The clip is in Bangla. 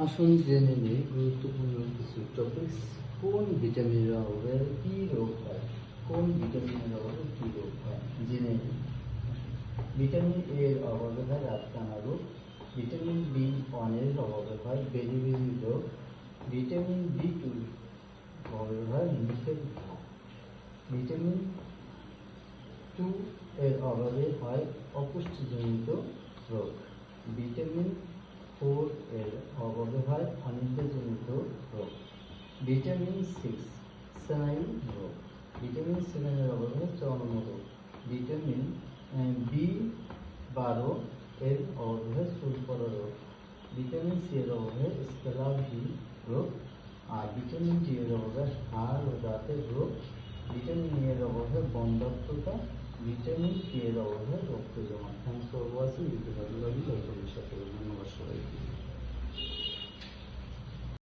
আসুন জেনে নিই গুরুত্বপূর্ণ কিছু টপিকস কোন ভিটামিনের অভাবে কি রোগ হয় কোন ভিটামিনের অভাবে কি রোগ হয় জেনে নিই ভিটামিন এ এর অভাবে হয় রাতকানা রোগ ভিটামিন বি ওয়ানের অভাবে হয় বেরি বেরি রোগ ভিটামিন বি টু অভাবে হয় মুখের ভিটামিন টু এর অভাবে হয় অপুষ্টিজনিত রোগ ভিটামিন ফোর এর অভাবে হয় অনিদ্রাজনিত রোগ। ভিটামিন সিক্স স্নায়ু রোগ। ভিটামিন সেভেনের অভাবে চর্ম রোগ। ভিটামিন বি বারো এর অভাবে চুল পড়া রোগ। ভিটামিন সি এর অভাবে স্কেলাভি রোগ। আর ভিটামিন ডি এর অভাবে হাড় ও দাঁতের রোগ। ভিটামিন এর অভাবে বন্ধাত্মতা। ভিটামিন কে এর অভাবে রক্ত জমা থ্যাংকস ফর ওয়াচিং ইউটিউব